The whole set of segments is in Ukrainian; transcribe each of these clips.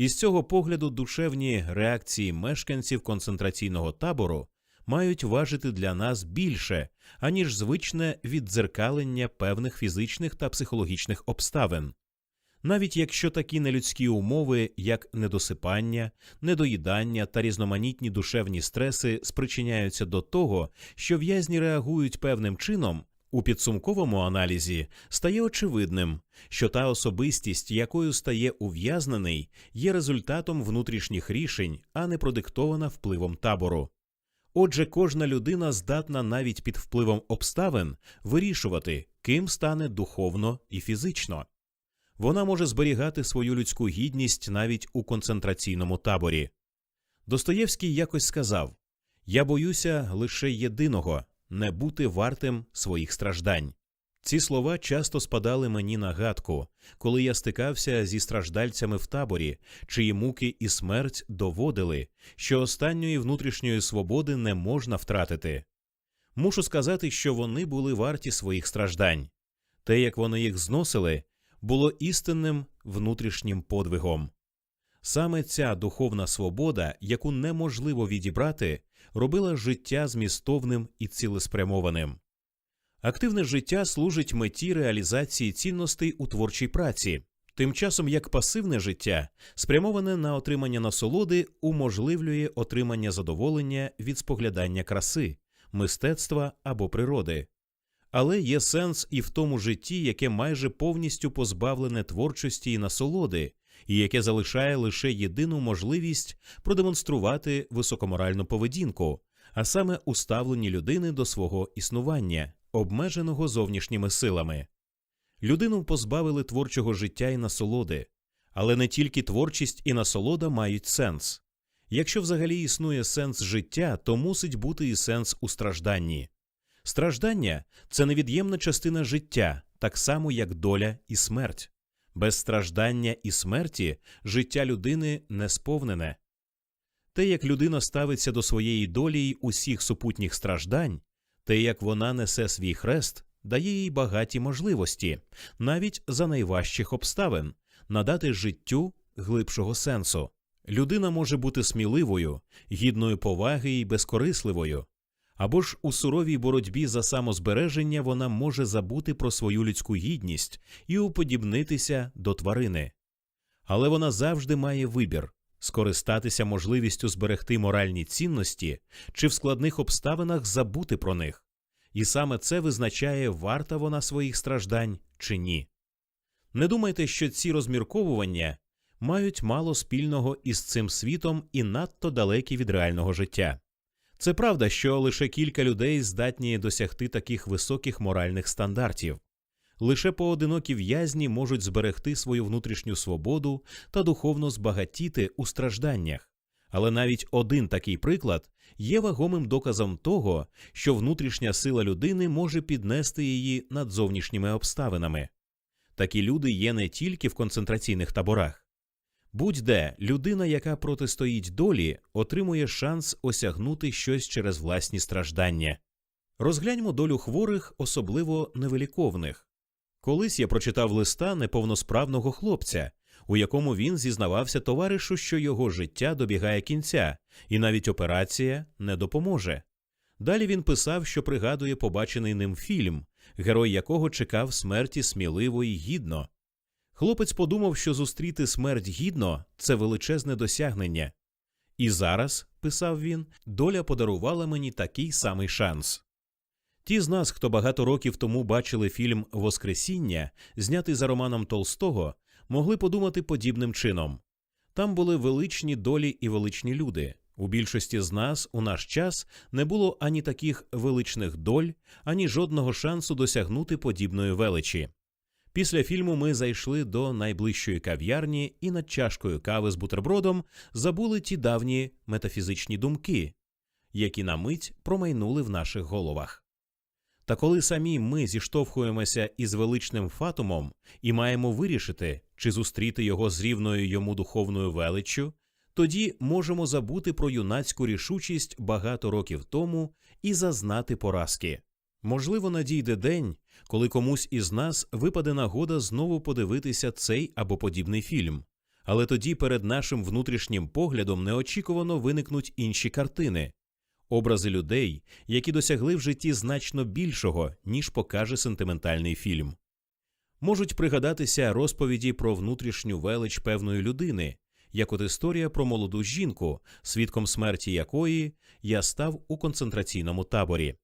Із цього погляду душевні реакції мешканців концентраційного табору мають важити для нас більше, аніж звичне віддзеркалення певних фізичних та психологічних обставин. Навіть якщо такі нелюдські умови, як недосипання, недоїдання та різноманітні душевні стреси спричиняються до того, що в'язні реагують певним чином, у підсумковому аналізі стає очевидним, що та особистість, якою стає ув'язнений, є результатом внутрішніх рішень, а не продиктована впливом табору. Отже, кожна людина здатна навіть під впливом обставин вирішувати, ким стане духовно і фізично. Вона може зберігати свою людську гідність навіть у концентраційному таборі. Достоєвський якось сказав Я боюся лише єдиного не бути вартим своїх страждань. Ці слова часто спадали мені на гадку, коли я стикався зі страждальцями в таборі, чиї муки і смерть доводили, що останньої внутрішньої свободи не можна втратити. Мушу сказати, що вони були варті своїх страждань. Те, як вони їх зносили, було істинним внутрішнім подвигом. Саме ця духовна свобода, яку неможливо відібрати, робила життя змістовним і цілеспрямованим. Активне життя служить меті реалізації цінностей у творчій праці, тим часом як пасивне життя, спрямоване на отримання насолоди, уможливлює отримання задоволення від споглядання краси, мистецтва або природи. Але є сенс і в тому житті, яке майже повністю позбавлене творчості і насолоди, і яке залишає лише єдину можливість продемонструвати високоморальну поведінку, а саме уставлені людини до свого існування, обмеженого зовнішніми силами. Людину позбавили творчого життя і насолоди, але не тільки творчість і насолода мають сенс. Якщо взагалі існує сенс життя, то мусить бути і сенс у стражданні. Страждання це невід'ємна частина життя, так само як доля і смерть. Без страждання і смерті життя людини не сповнене. Те, як людина ставиться до своєї долі й усіх супутніх страждань, те, як вона несе свій хрест, дає їй багаті можливості, навіть за найважчих обставин, надати життю глибшого сенсу. Людина може бути сміливою, гідною поваги і безкорисливою, або ж у суровій боротьбі за самозбереження вона може забути про свою людську гідність і уподібнитися до тварини. Але вона завжди має вибір скористатися можливістю зберегти моральні цінності чи в складних обставинах забути про них, і саме це визначає, варта вона своїх страждань чи ні. Не думайте, що ці розмірковування мають мало спільного із цим світом і надто далекі від реального життя. Це правда, що лише кілька людей здатні досягти таких високих моральних стандартів. Лише поодинокі в'язні можуть зберегти свою внутрішню свободу та духовно збагатіти у стражданнях. Але навіть один такий приклад є вагомим доказом того, що внутрішня сила людини може піднести її над зовнішніми обставинами. Такі люди є не тільки в концентраційних таборах. Будь-де людина, яка протистоїть долі, отримує шанс осягнути щось через власні страждання. Розгляньмо долю хворих, особливо невиліковних. Колись я прочитав листа неповносправного хлопця, у якому він зізнавався товаришу, що його життя добігає кінця, і навіть операція не допоможе. Далі він писав, що пригадує побачений ним фільм, герой якого чекав смерті сміливо і гідно. Хлопець подумав, що зустріти смерть гідно це величезне досягнення. І зараз, писав він, доля подарувала мені такий самий шанс. Ті з нас, хто багато років тому бачили фільм Воскресіння, знятий за романом Толстого, могли подумати подібним чином там були величні долі і величні люди. У більшості з нас у наш час не було ані таких величних доль, ані жодного шансу досягнути подібної величі. Після фільму ми зайшли до найближчої кав'ярні і над чашкою кави з бутербродом забули ті давні метафізичні думки, які на мить промайнули в наших головах. Та коли самі ми зіштовхуємося із величним фатумом і маємо вирішити, чи зустріти його з рівною йому духовною величчю, тоді можемо забути про юнацьку рішучість багато років тому і зазнати поразки. Можливо, надійде день, коли комусь із нас випаде нагода знову подивитися цей або подібний фільм, Але тоді перед нашим внутрішнім поглядом неочікувано виникнуть інші картини, образи людей, які досягли в житті значно більшого, ніж покаже сентиментальний фільм. Можуть пригадатися розповіді про внутрішню велич певної людини, як от історія про молоду жінку, свідком смерті якої я став у концентраційному таборі.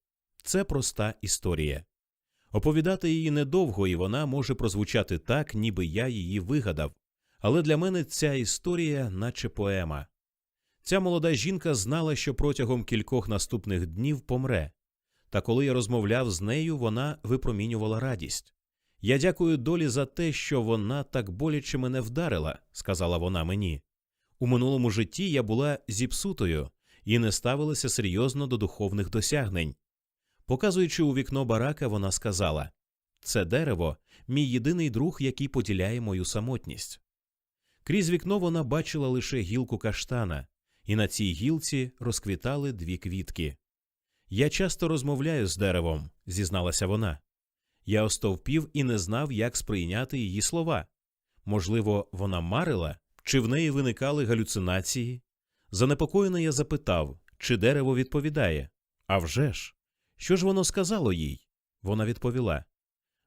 Це проста історія. Оповідати її недовго, і вона може прозвучати так, ніби я її вигадав. Але для мене ця історія, наче поема. Ця молода жінка знала, що протягом кількох наступних днів помре. Та коли я розмовляв з нею, вона випромінювала радість. Я дякую долі за те, що вона так боляче мене вдарила, сказала вона мені. У минулому житті я була зіпсутою і не ставилася серйозно до духовних досягнень. Показуючи у вікно барака, вона сказала це дерево, мій єдиний друг, який поділяє мою самотність. Крізь вікно вона бачила лише гілку каштана, і на цій гілці розквітали дві квітки. Я часто розмовляю з деревом, зізналася вона. Я остовпів і не знав, як сприйняти її слова. Можливо, вона марила, чи в неї виникали галюцинації? Занепокоєно я запитав, чи дерево відповідає. «А вже ж! Що ж воно сказало їй? Вона відповіла: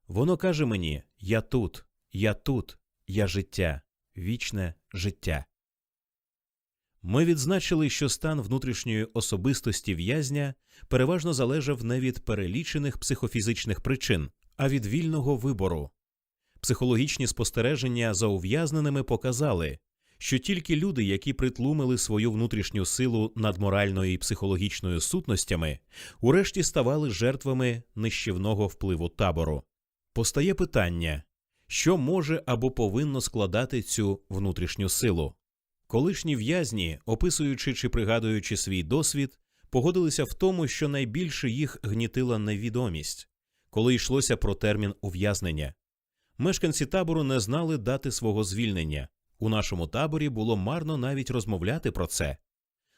Воно каже мені: Я тут, я тут, я життя, вічне життя. Ми відзначили, що стан внутрішньої особистості в'язня переважно залежав не від перелічених психофізичних причин, а від вільного вибору. Психологічні спостереження за ув'язненими показали, що тільки люди, які притлумили свою внутрішню силу над моральною і психологічною сутностями, урешті ставали жертвами нищівного впливу табору. Постає питання, що може або повинно складати цю внутрішню силу. Колишні в'язні, описуючи чи пригадуючи свій досвід, погодилися в тому, що найбільше їх гнітила невідомість, коли йшлося про термін ув'язнення. Мешканці табору не знали дати свого звільнення. У нашому таборі було марно навіть розмовляти про це.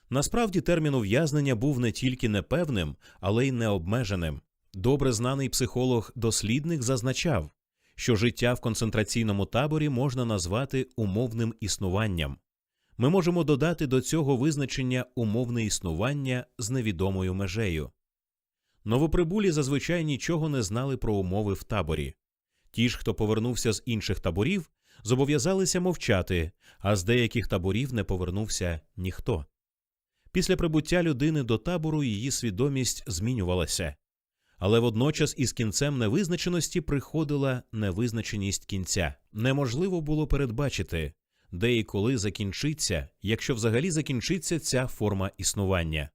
Насправді термін ув'язнення був не тільки непевним, але й необмеженим. Добре знаний психолог-дослідник зазначав, що життя в концентраційному таборі можна назвати умовним існуванням. Ми можемо додати до цього визначення умовне існування з невідомою межею. Новоприбулі зазвичай нічого не знали про умови в таборі. Ті ж, хто повернувся з інших таборів, зобов'язалися мовчати, а з деяких таборів не повернувся ніхто. Після прибуття людини до табору її свідомість змінювалася, але водночас із кінцем невизначеності приходила невизначеність кінця. Неможливо було передбачити, де і коли закінчиться, якщо взагалі закінчиться ця форма існування.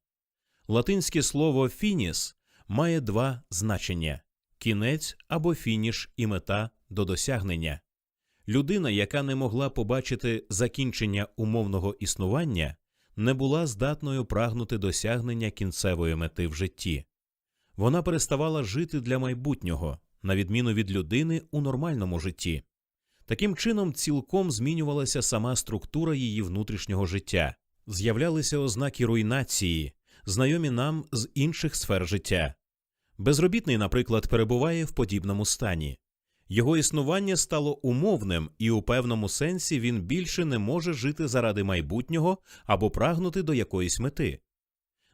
Латинське слово фініс має два значення кінець або фініш і мета до досягнення. Людина, яка не могла побачити закінчення умовного існування, не була здатною прагнути досягнення кінцевої мети в житті. Вона переставала жити для майбутнього, на відміну від людини у нормальному житті. Таким чином, цілком змінювалася сама структура її внутрішнього життя, з'являлися ознаки руйнації, знайомі нам з інших сфер життя. Безробітний, наприклад, перебуває в подібному стані. Його існування стало умовним, і у певному сенсі він більше не може жити заради майбутнього або прагнути до якоїсь мети.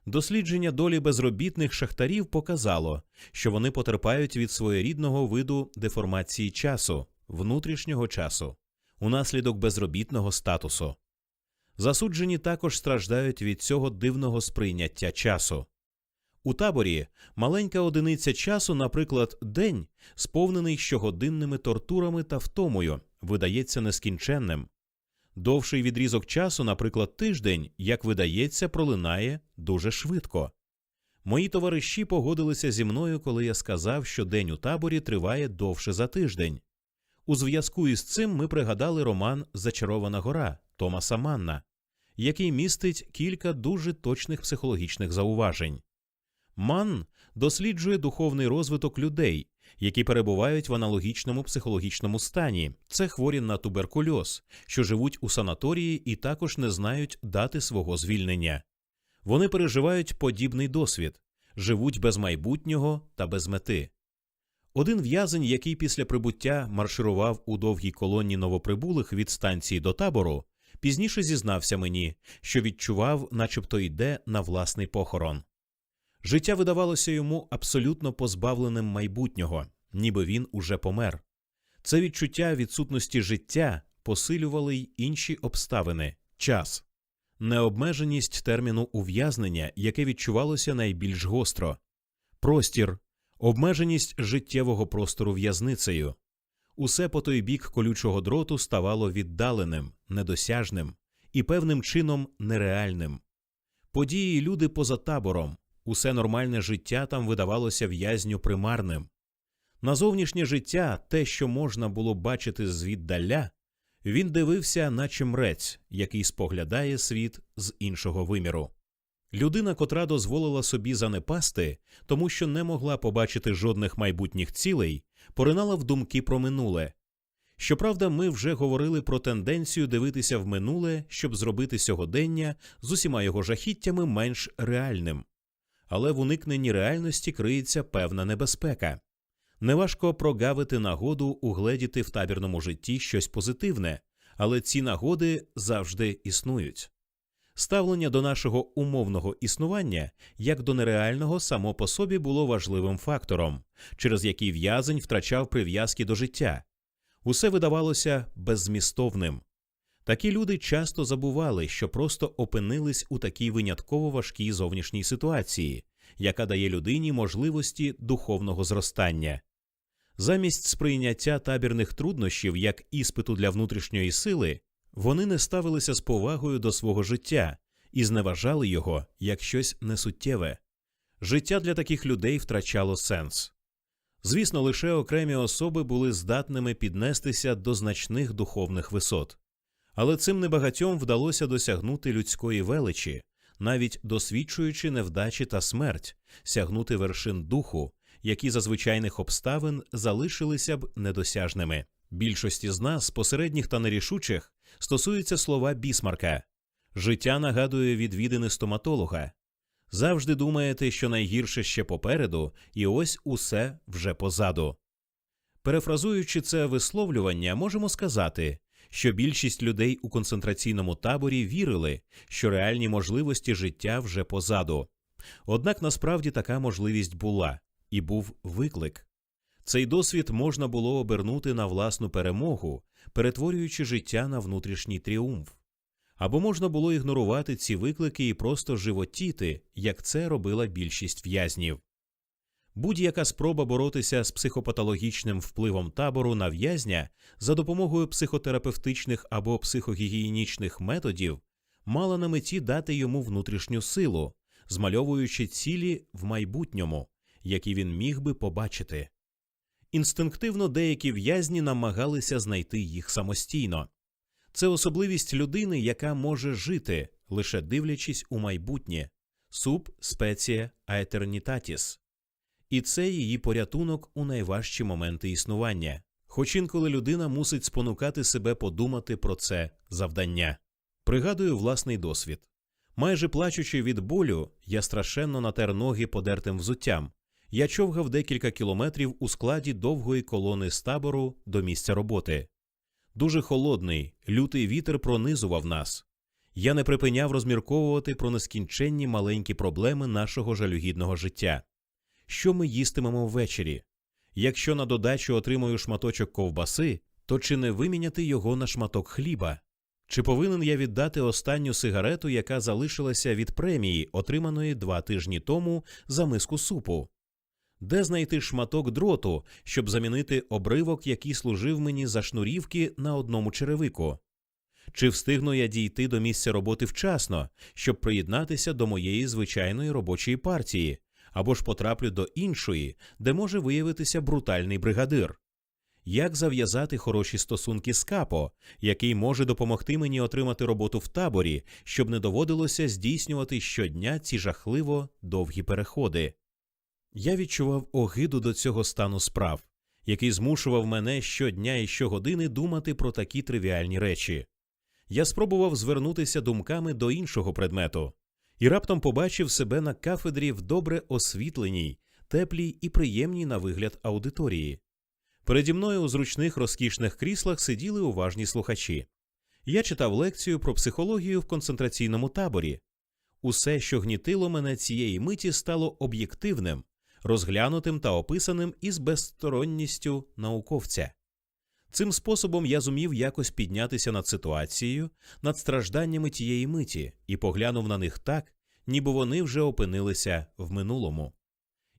Дослідження долі безробітних шахтарів показало, що вони потерпають від своєрідного виду деформації часу, внутрішнього часу, унаслідок безробітного статусу. Засуджені також страждають від цього дивного сприйняття часу. У таборі маленька одиниця часу, наприклад, день, сповнений щогодинними тортурами та втомою, видається нескінченним. Довший відрізок часу, наприклад, тиждень, як видається, пролинає дуже швидко. Мої товариші погодилися зі мною, коли я сказав, що день у таборі триває довше за тиждень. У зв'язку із цим ми пригадали роман Зачарована гора Томаса Манна, який містить кілька дуже точних психологічних зауважень. Манн досліджує духовний розвиток людей, які перебувають в аналогічному психологічному стані. Це хворі на туберкульоз, що живуть у санаторії і також не знають дати свого звільнення. Вони переживають подібний досвід, живуть без майбутнього та без мети. Один в'язень, який після прибуття марширував у довгій колонні новоприбулих від станції до табору, пізніше зізнався мені, що відчував, начебто йде на власний похорон. Життя видавалося йому абсолютно позбавленим майбутнього, ніби він уже помер. Це відчуття відсутності життя посилювали й інші обставини час, необмеженість терміну ув'язнення, яке відчувалося найбільш гостро, простір, обмеженість життєвого простору в'язницею. Усе по той бік колючого дроту ставало віддаленим, недосяжним і певним чином нереальним. Події люди поза табором, усе нормальне життя там видавалося в'язню примарним. На зовнішнє життя, те, що можна було бачити звіддаля, він дивився, наче мрець, який споглядає світ з іншого виміру. Людина, котра дозволила собі занепасти, тому що не могла побачити жодних майбутніх цілей, поринала в думки про минуле. Щоправда, ми вже говорили про тенденцію дивитися в минуле, щоб зробити сьогодення з усіма його жахіттями менш реальним. Але в уникненні реальності криється певна небезпека. Неважко прогавити нагоду угледіти в табірному житті щось позитивне, але ці нагоди завжди існують. Ставлення до нашого умовного існування як до нереального само по собі було важливим фактором, через який в'язень втрачав прив'язки до життя. Усе видавалося беззмістовним. Такі люди часто забували, що просто опинились у такій винятково важкій зовнішній ситуації, яка дає людині можливості духовного зростання. Замість сприйняття табірних труднощів як іспиту для внутрішньої сили, вони не ставилися з повагою до свого життя і зневажали його як щось несуттєве. Життя для таких людей втрачало сенс. Звісно, лише окремі особи були здатними піднестися до значних духовних висот, але цим небагатьом вдалося досягнути людської величі, навіть досвідчуючи невдачі та смерть, сягнути вершин духу, які за звичайних обставин залишилися б недосяжними. Більшості з нас, посередніх та нерішучих, стосуються слова бісмарка життя нагадує відвідини стоматолога. Завжди думаєте, що найгірше ще попереду, і ось усе вже позаду. Перефразуючи це висловлювання, можемо сказати, що більшість людей у концентраційному таборі вірили, що реальні можливості життя вже позаду. Однак насправді така можливість була і був виклик. Цей досвід можна було обернути на власну перемогу, перетворюючи життя на внутрішній тріумф. Або можна було ігнорувати ці виклики і просто животіти, як це робила більшість в'язнів. Будь-яка спроба боротися з психопатологічним впливом табору на в'язня за допомогою психотерапевтичних або психогігієнічних методів мала на меті дати йому внутрішню силу, змальовуючи цілі в майбутньому, які він міг би побачити. Інстинктивно деякі в'язні намагалися знайти їх самостійно. Це особливість людини, яка може жити, лише дивлячись у майбутнє суб спеція аетернітатіс. І це її порятунок у найважчі моменти існування, хоч інколи людина мусить спонукати себе подумати про це завдання. Пригадую власний досвід. Майже плачучи від болю, я страшенно натер ноги подертим взуттям. Я човгав декілька кілометрів у складі довгої колони з табору до місця роботи. Дуже холодний, лютий вітер пронизував нас. Я не припиняв розмірковувати про нескінченні маленькі проблеми нашого жалюгідного життя. Що ми їстимемо ввечері? Якщо на додачу отримую шматочок ковбаси, то чи не виміняти його на шматок хліба? Чи повинен я віддати останню сигарету, яка залишилася від премії, отриманої два тижні тому за миску супу? Де знайти шматок дроту, щоб замінити обривок, який служив мені за шнурівки на одному черевику? Чи встигну я дійти до місця роботи вчасно, щоб приєднатися до моєї звичайної робочої партії, або ж потраплю до іншої, де може виявитися брутальний бригадир? Як зав'язати хороші стосунки з капо, який може допомогти мені отримати роботу в таборі, щоб не доводилося здійснювати щодня ці жахливо довгі переходи? Я відчував огиду до цього стану справ, який змушував мене щодня і щогодини думати про такі тривіальні речі. Я спробував звернутися думками до іншого предмету і раптом побачив себе на кафедрі в добре освітленій теплій і приємній на вигляд аудиторії. Переді мною у зручних розкішних кріслах сиділи уважні слухачі. Я читав лекцію про психологію в концентраційному таборі. Усе, що гнітило мене цієї миті, стало об'єктивним, розглянутим та описаним із безсторонністю науковця. Цим способом я зумів якось піднятися над ситуацією, над стражданнями тієї миті і поглянув на них так, ніби вони вже опинилися в минулому.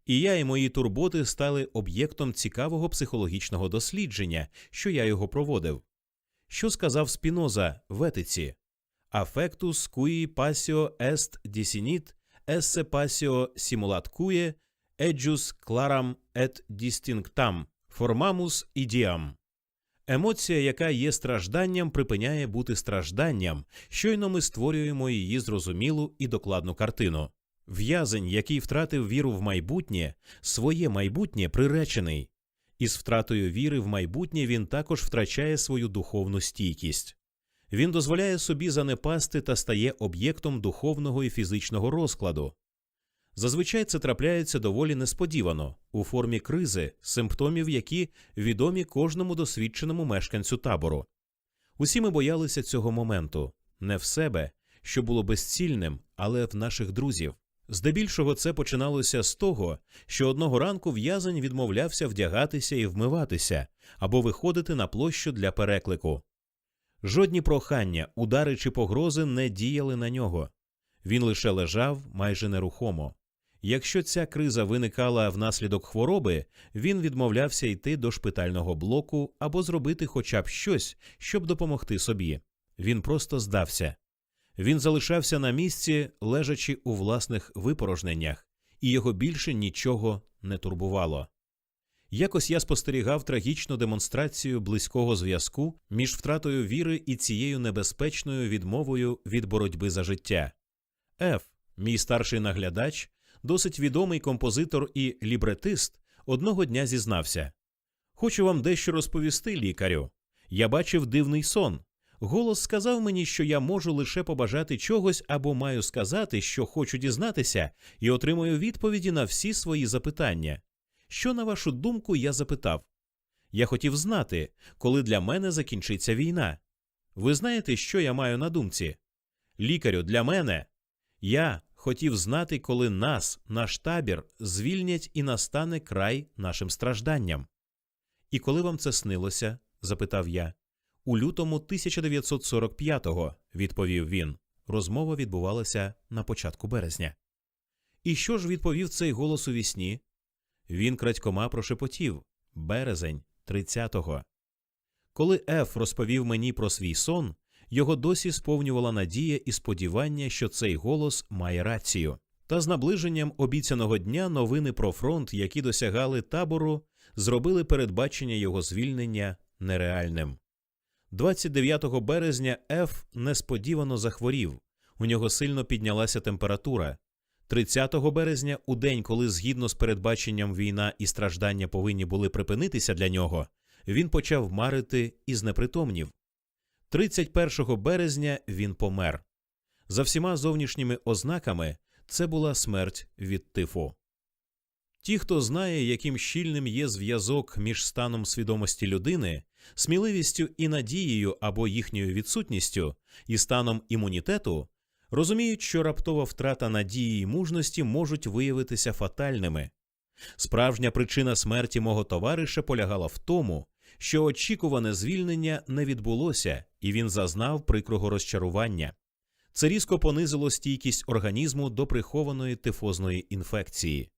І я і мої турботи стали об'єктом цікавого психологічного дослідження, що я його проводив. Що сказав Спіноза в етиці? Affectus cui passio est disinit, esse passio simulat cue, ejus claram et distinctam, formamus idiam. Емоція, яка є стражданням, припиняє бути стражданням. Щойно ми створюємо її зрозумілу і докладну картину. В'язень, який втратив віру в майбутнє, своє майбутнє приречений. Із втратою віри в майбутнє він також втрачає свою духовну стійкість. Він дозволяє собі занепасти та стає об'єктом духовного і фізичного розкладу. Зазвичай це трапляється доволі несподівано, у формі кризи, симптомів, які відомі кожному досвідченому мешканцю табору. Усі ми боялися цього моменту не в себе, що було безцільним, але в наших друзів. Здебільшого це починалося з того, що одного ранку в'язень відмовлявся вдягатися і вмиватися або виходити на площу для переклику. Жодні прохання, удари чи погрози не діяли на нього. Він лише лежав майже нерухомо. Якщо ця криза виникала внаслідок хвороби, він відмовлявся йти до шпитального блоку або зробити хоча б щось, щоб допомогти собі. Він просто здався. Він залишався на місці, лежачи у власних випорожненнях, і його більше нічого не турбувало. Якось я спостерігав трагічну демонстрацію близького зв'язку між втратою віри і цією небезпечною відмовою від боротьби за життя. Ф, мій старший наглядач, досить відомий композитор і лібретист, одного дня зізнався: Хочу вам дещо розповісти, лікарю. Я бачив дивний сон. Голос сказав мені, що я можу лише побажати чогось або маю сказати, що хочу дізнатися, і отримую відповіді на всі свої запитання. Що, на вашу думку, я запитав? Я хотів знати, коли для мене закінчиться війна. Ви знаєте, що я маю на думці? Лікарю, для мене. Я хотів знати, коли нас, наш табір, звільнять і настане край нашим стражданням. І коли вам це снилося? запитав я. У лютому 1945-го, відповів він. Розмова відбувалася на початку березня. І що ж відповів цей голос у вісні? Він крадькома прошепотів березень 30-го. Коли Еф розповів мені про свій сон, його досі сповнювала надія і сподівання, що цей голос має рацію. Та з наближенням обіцяного дня новини про фронт, які досягали табору, зробили передбачення його звільнення нереальним. 29 березня Еф несподівано захворів. У нього сильно піднялася температура. 30 березня, у день, коли згідно з передбаченням війна і страждання повинні були припинитися для нього, він почав марити і знепритомнів. 31 березня він помер. За всіма зовнішніми ознаками це була смерть від тифу. Ті, хто знає, яким щільним є зв'язок між станом свідомості людини, сміливістю і надією або їхньою відсутністю і станом імунітету, розуміють, що раптова втрата надії і мужності можуть виявитися фатальними. Справжня причина смерті мого товариша полягала в тому, що очікуване звільнення не відбулося, і він зазнав прикрого розчарування. Це різко понизило стійкість організму до прихованої тифозної інфекції.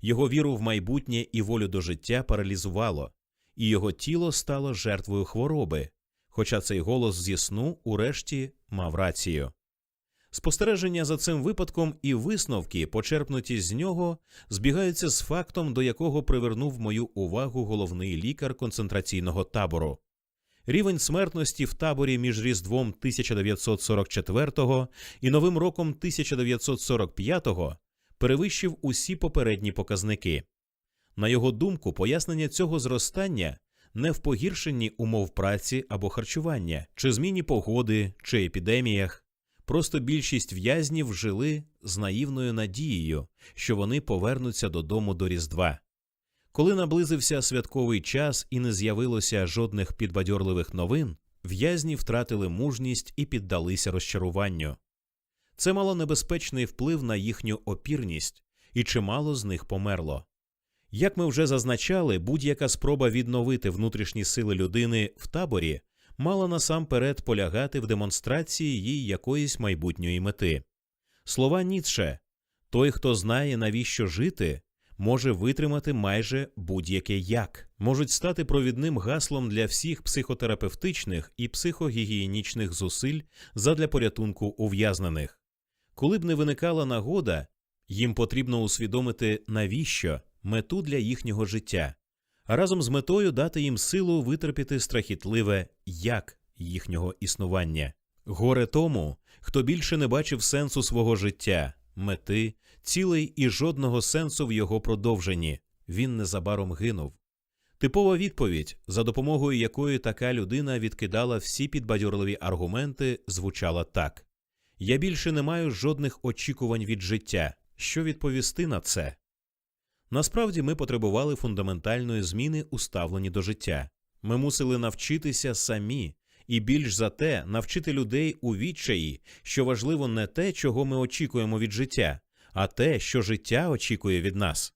Його віру в майбутнє і волю до життя паралізувало, і його тіло стало жертвою хвороби, хоча цей голос зі сну урешті мав рацію. Спостереження за цим випадком і висновки, почерпнуті з нього, збігаються з фактом, до якого привернув мою увагу головний лікар концентраційного табору. Рівень смертності в таборі між Різдвом 1944 і Новим роком 1945 перевищив усі попередні показники. На його думку, пояснення цього зростання не в погіршенні умов праці або харчування, чи зміні погоди, чи епідеміях. Просто більшість в'язнів жили з наївною надією, що вони повернуться додому до Різдва. Коли наблизився святковий час і не з'явилося жодних підбадьорливих новин, в'язні втратили мужність і піддалися розчаруванню. Це мало небезпечний вплив на їхню опірність, і чимало з них померло. Як ми вже зазначали, будь-яка спроба відновити внутрішні сили людини в таборі мала насамперед полягати в демонстрації їй якоїсь майбутньої мети. Слова Ніцше той, хто знає, навіщо жити, може витримати майже будь-яке як, можуть стати провідним гаслом для всіх психотерапевтичних і психогігієнічних зусиль задля порятунку ув'язнених. Коли б не виникала нагода, їм потрібно усвідомити навіщо мету для їхнього життя, разом з метою дати їм силу витерпіти страхітливе як їхнього існування. Горе тому, хто більше не бачив сенсу свого життя, мети, цілей і жодного сенсу в його продовженні. Він незабаром гинув. Типова відповідь, за допомогою якої така людина відкидала всі підбадьорливі аргументи, звучала так: Я більше не маю жодних очікувань від життя. Що відповісти на це? Насправді ми потребували фундаментальної зміни у ставленні до життя. Ми мусили навчитися самі, і більш за те, навчити людей у відчаї, що важливо не те, чого ми очікуємо від життя, а те, що життя очікує від нас.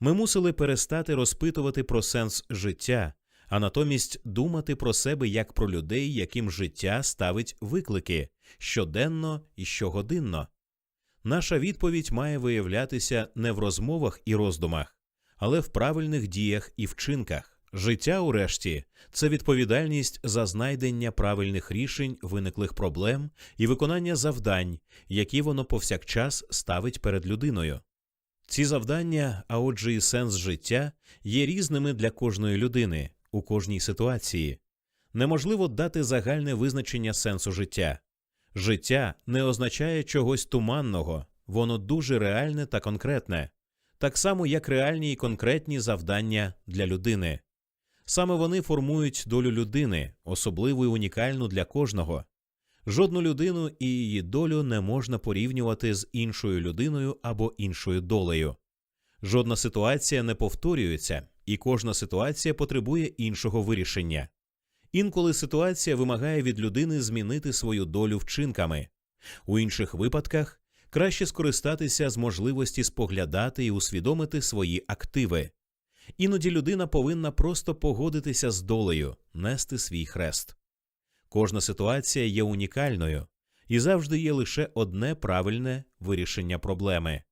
Ми мусили перестати розпитувати про сенс життя, а натомість думати про себе як про людей, яким життя ставить виклики щоденно і щогодинно. Наша відповідь має виявлятися не в розмовах і роздумах, але в правильних діях і вчинках. Життя, урешті, це відповідальність за знайдення правильних рішень виниклих проблем і виконання завдань, які воно повсякчас ставить перед людиною. Ці завдання, а отже, і сенс життя, є різними для кожної людини у кожній ситуації. Неможливо дати загальне визначення сенсу життя. Життя не означає чогось туманного, воно дуже реальне та конкретне, так само як реальні і конкретні завдання для людини. Саме вони формують долю людини, особливу і унікальну для кожного. Жодну людину і її долю не можна порівнювати з іншою людиною або іншою долею. Жодна ситуація не повторюється, і кожна ситуація потребує іншого вирішення. Інколи ситуація вимагає від людини змінити свою долю вчинками, у інших випадках краще скористатися з можливості споглядати і усвідомити свої активи. Іноді людина повинна просто погодитися з долею, нести свій хрест. Кожна ситуація є унікальною і завжди є лише одне правильне вирішення проблеми.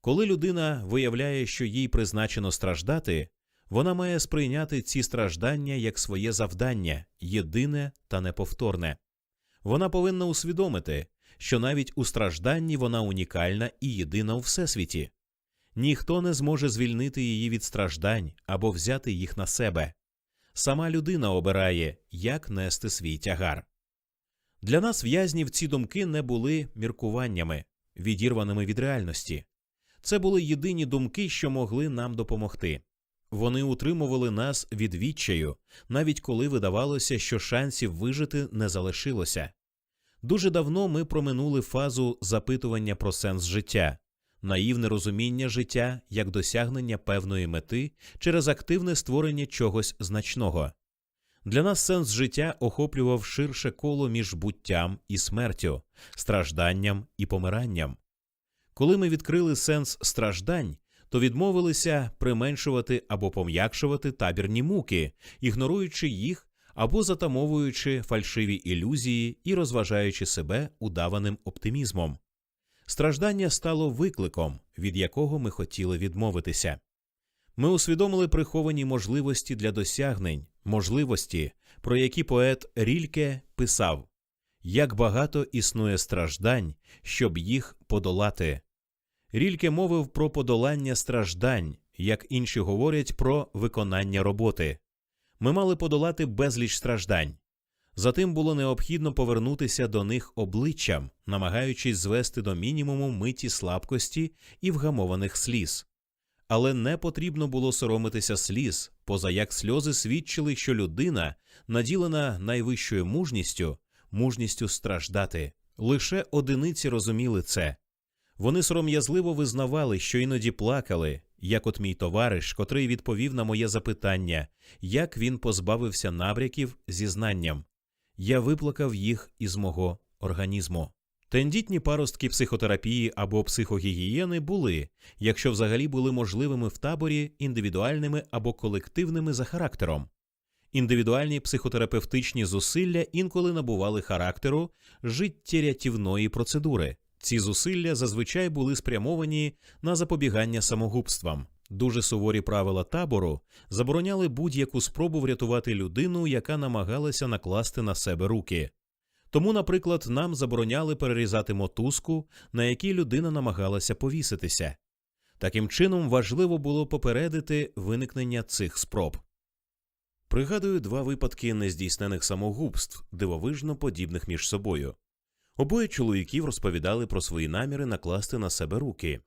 Коли людина виявляє, що їй призначено страждати, вона має сприйняти ці страждання як своє завдання, єдине та неповторне. Вона повинна усвідомити, що навіть у стражданні вона унікальна і єдина у всесвіті ніхто не зможе звільнити її від страждань або взяти їх на себе. Сама людина обирає, як нести свій тягар. Для нас в'язнів ці думки не були міркуваннями, відірваними від реальності. Це були єдині думки, що могли нам допомогти. Вони утримували нас від відчаю, навіть коли видавалося, що шансів вижити не залишилося. Дуже давно ми проминули фазу запитування про сенс життя, наївне розуміння життя як досягнення певної мети через активне створення чогось значного. Для нас сенс життя охоплював ширше коло між буттям і смертю, стражданням і помиранням. Коли ми відкрили сенс страждань, то відмовилися применшувати або пом'якшувати табірні муки, ігноруючи їх або затамовуючи фальшиві ілюзії і розважаючи себе удаваним оптимізмом. Страждання стало викликом, від якого ми хотіли відмовитися. Ми усвідомили приховані можливості для досягнень, можливості, про які поет Рільке писав як багато існує страждань, щоб їх подолати. Рільке мовив про подолання страждань, як інші говорять про виконання роботи. Ми мали подолати безліч страждань. Затим було необхідно повернутися до них обличчям, намагаючись звести до мінімуму миті слабкості і вгамованих сліз. Але не потрібно було соромитися сліз, поза як сльози свідчили, що людина, наділена найвищою мужністю, мужністю страждати, Лише одиниці розуміли це. Вони сором'язливо визнавали, що іноді плакали, як от мій товариш, котрий відповів на моє запитання, як він позбавився набряків зі знанням. Я виплакав їх із мого організму. Тендітні паростки психотерапії або психогігієни були, якщо взагалі були можливими в таборі індивідуальними або колективними за характером. Індивідуальні психотерапевтичні зусилля інколи набували характеру життєрятівної процедури. Ці зусилля зазвичай були спрямовані на запобігання самогубствам. Дуже суворі правила табору забороняли будь-яку спробу врятувати людину, яка намагалася накласти на себе руки. Тому, наприклад, нам забороняли перерізати мотузку, на якій людина намагалася повіситися. Таким чином важливо було попередити виникнення цих спроб. Пригадую два випадки нездійснених самогубств, дивовижно подібних між собою. Обоє чоловіків розповідали про свої наміри накласти на себе руки.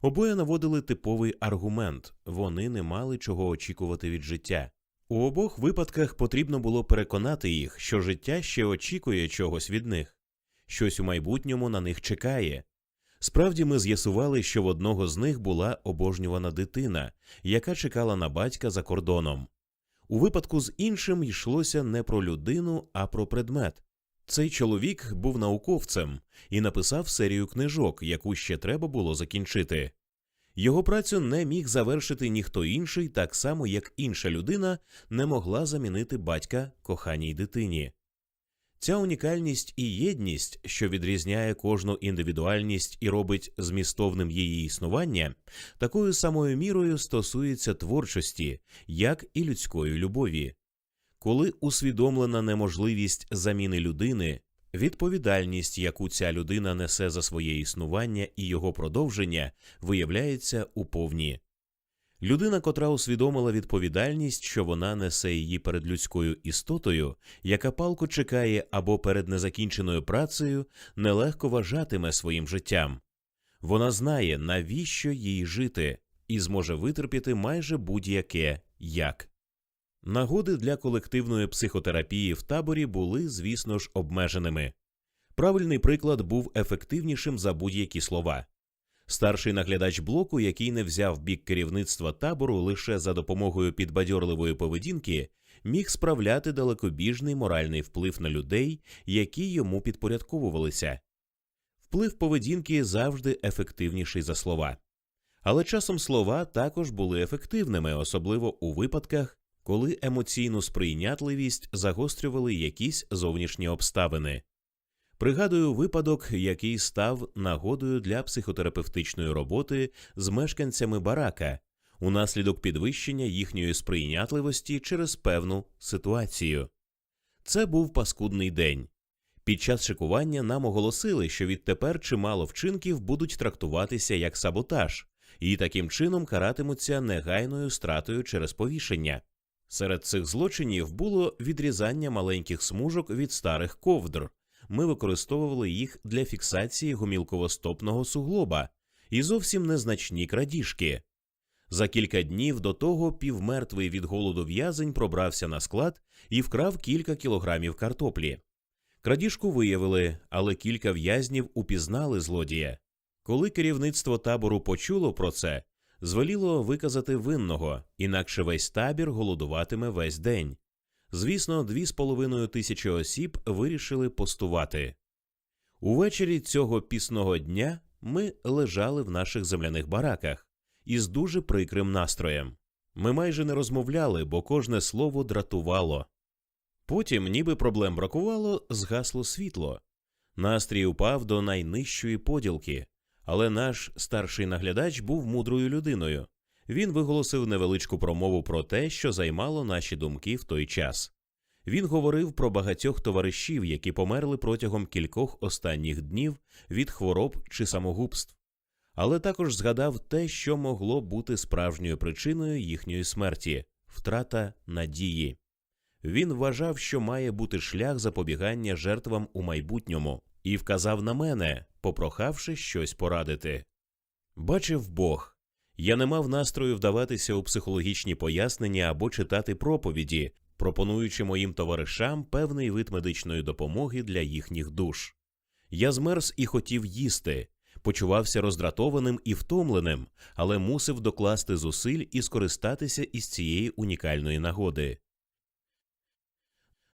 Обоє наводили типовий аргумент вони не мали чого очікувати від життя. У обох випадках потрібно було переконати їх, що життя ще очікує чогось від них, щось у майбутньому на них чекає. Справді ми з'ясували, що в одного з них була обожнювана дитина, яка чекала на батька за кордоном. У випадку з іншим йшлося не про людину, а про предмет. Цей чоловік був науковцем і написав серію книжок, яку ще треба було закінчити. Його працю не міг завершити ніхто інший, так само як інша людина не могла замінити батька коханій дитині. Ця унікальність і єдність, що відрізняє кожну індивідуальність і робить змістовним її існування, такою самою мірою стосується творчості, як і людської любові. Коли усвідомлена неможливість заміни людини, відповідальність, яку ця людина несе за своє існування і його продовження, виявляється у повні. Людина, котра усвідомила відповідальність, що вона несе її перед людською істотою, яка палко чекає або перед незакінченою працею, нелегко вважатиме своїм життям. Вона знає, навіщо їй жити, і зможе витерпіти майже будь-яке як. Нагоди для колективної психотерапії в таборі були, звісно ж, обмеженими. Правильний приклад був ефективнішим за будь-які слова. Старший наглядач блоку, який не взяв бік керівництва табору лише за допомогою підбадьорливої поведінки, міг справляти далекобіжний моральний вплив на людей, які йому підпорядковувалися. Вплив поведінки завжди ефективніший за слова. Але часом слова також були ефективними, особливо у випадках, коли емоційну сприйнятливість загострювали якісь зовнішні обставини. Пригадую випадок, який став нагодою для психотерапевтичної роботи з мешканцями барака унаслідок підвищення їхньої сприйнятливості через певну ситуацію. Це був паскудний день. Під час шикування нам оголосили, що відтепер чимало вчинків будуть трактуватися як саботаж, і таким чином каратимуться негайною стратою через повішення. Серед цих злочинів було відрізання маленьких смужок від старих ковдр. Ми використовували їх для фіксації гомілковостопного суглоба і зовсім незначні крадіжки. За кілька днів до того півмертвий від голоду в'язень пробрався на склад і вкрав кілька кілограмів картоплі. Крадіжку виявили, але кілька в'язнів упізнали злодія. Коли керівництво табору почуло про це, звеліло виказати винного, інакше весь табір голодуватиме весь день. Звісно, дві з половиною тисячі осіб вирішили постувати. Увечері цього пісного дня ми лежали в наших земляних бараках із дуже прикрим настроєм. Ми майже не розмовляли, бо кожне слово дратувало. Потім, ніби проблем бракувало, згасло світло. Настрій упав до найнижчої поділки, але наш старший наглядач був мудрою людиною. Він виголосив невеличку промову про те, що займало наші думки в той час. Він говорив про багатьох товаришів, які померли протягом кількох останніх днів від хвороб чи самогубств, але також згадав те, що могло бути справжньою причиною їхньої смерті втрата надії. Він вважав, що має бути шлях запобігання жертвам у майбутньому, і вказав на мене, попрохавши щось порадити. Бачив Бог. Я не мав настрою вдаватися у психологічні пояснення або читати проповіді, пропонуючи моїм товаришам певний вид медичної допомоги для їхніх душ. Я змерз і хотів їсти, почувався роздратованим і втомленим, але мусив докласти зусиль і скористатися із цієї унікальної нагоди.